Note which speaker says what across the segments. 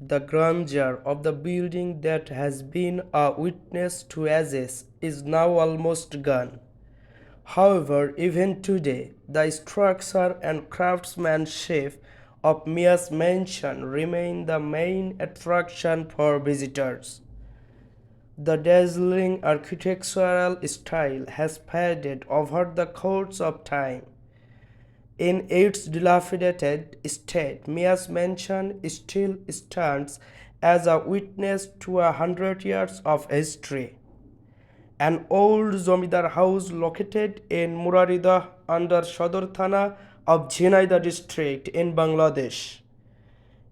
Speaker 1: The grandeur of the building that has been a witness to ages is now almost gone. However, even today, the structure and craftsmanship of Mia's mansion remain the main attraction for visitors. The dazzling architectural style has faded over the course of time. In its dilapidated state, Mia's mansion still stands as a witness to a hundred years of history. An old Zomidar house located in Murarida under Shodor Thana of Jhinaida district in Bangladesh.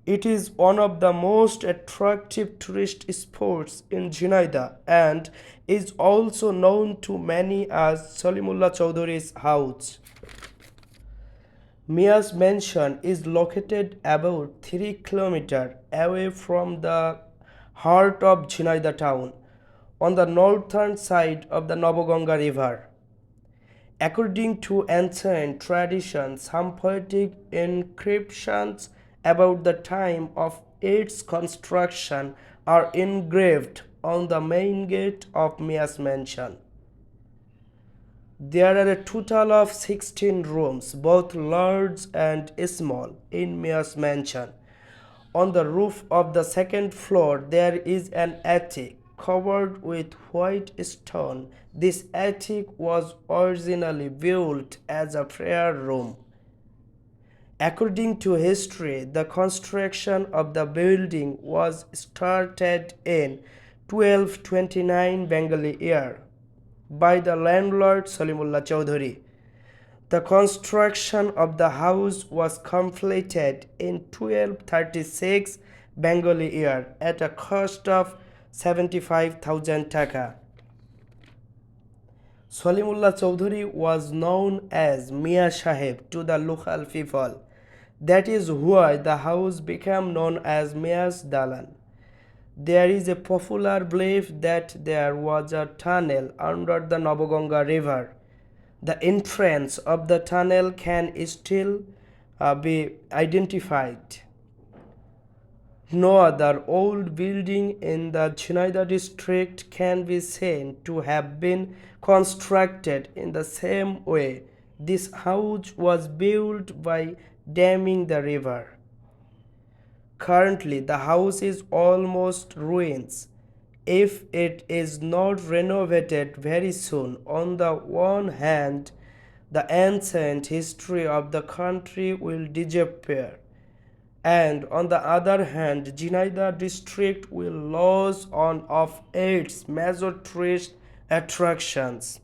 Speaker 1: It is one of the most attractive tourist spots in Jhinaida and is also known to many as Salimullah Chowdhury's house. Mia's mansion is located about 3 km away from the heart of Jhinaida town on the northern side of the Naboganga river. According to ancient tradition, some poetic inscriptions about the time of its construction are engraved on the main gate of Mia's mansion. There are a total of 16 rooms, both large and small, in Mia's mansion. On the roof of the second floor, there is an attic covered with white stone. This attic was originally built as a prayer room. According to history, the construction of the building was started in 1229 Bengali year by the landlord Salimullah Chowdhury. The construction of the house was completed in 1236 Bengali year at a cost of 75,000 taka. Salimullah Chowdhury was known as Mia Sahib to the local people. That is why the house became known as Mia's Dalan. There is a popular belief that there was a tunnel under the Naboganga River. The entrance of the tunnel can still uh, be identified. No other old building in the Chinaida district can be seen to have been constructed in the same way. This house was built by damming the river. Currently, the house is almost ruins. If it is not renovated very soon, on the one hand, the ancient history of the country will disappear and on the other hand Jhinaida district will lose one of its major tourist attractions.